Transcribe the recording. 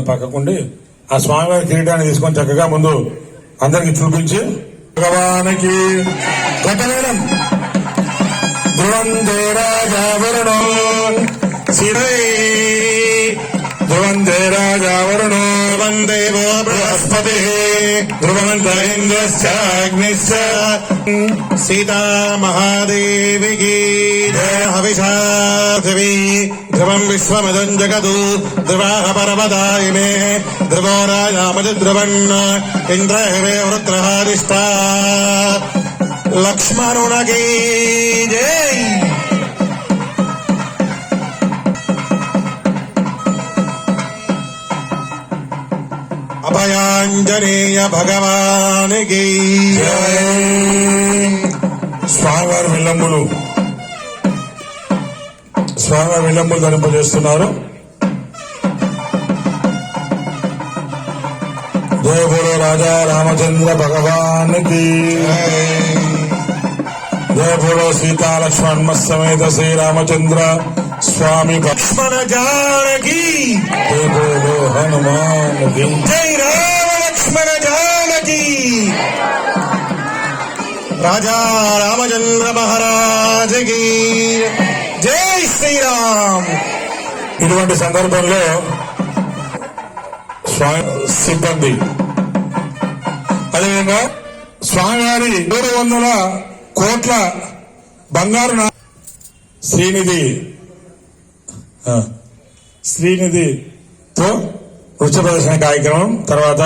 పక్కకుండి ఆ స్వామివారి కిరీటాన్ని తీసుకొని చక్కగా ముందు అందరికి చూపించి భగవానికి గతవేలం ధ్రువందే రాజావరుణో. శిరై ధ్రువందే రాజావరుణో. వందేవో బృహస్పతి. ధ్రువంత ఇంద్రశ్చాగ్నిశ్చ. సీతా మహాదేవికి. జయ హవిషాధవి ధ్రువం విశ్వమదం జగదు ధ్రువాహ పరమదాయ మే ధ్రువో రాజామజ ధ్రువన్ ఇంద్ర మే వృత్రహారిష్టా లక్ష్మణునకి జై అభయాంజనేయ భగవానికి స్వామివారి విల్లంబులు స్వామివారి విల్లంబులు ధరింపజేస్తున్నారు. జయ బోలో రాజా రామచంద్ర భగవానికి జయ బోలో సీతా లక్ష్మణ సమేత శ్రీ రామచంద్ర స్వామి లక్ష్మణ జానకి. జయ బోలో హనుమానికి జై రామ లక్ష్మణ జానకి. రాజా రామచంద్ర మహారాజకి. జై శ్రీరామ్. ఇటువంటి సందర్భంలో స్వామి సిబ్బంది. అదేవిధంగా స్వామివారి మూడు వందల కోట్ల బంగారు శ్రీనిధి ఆ, శ్రీనిధితో నృత్య ప్రదర్శన కార్యక్రమం తర్వాత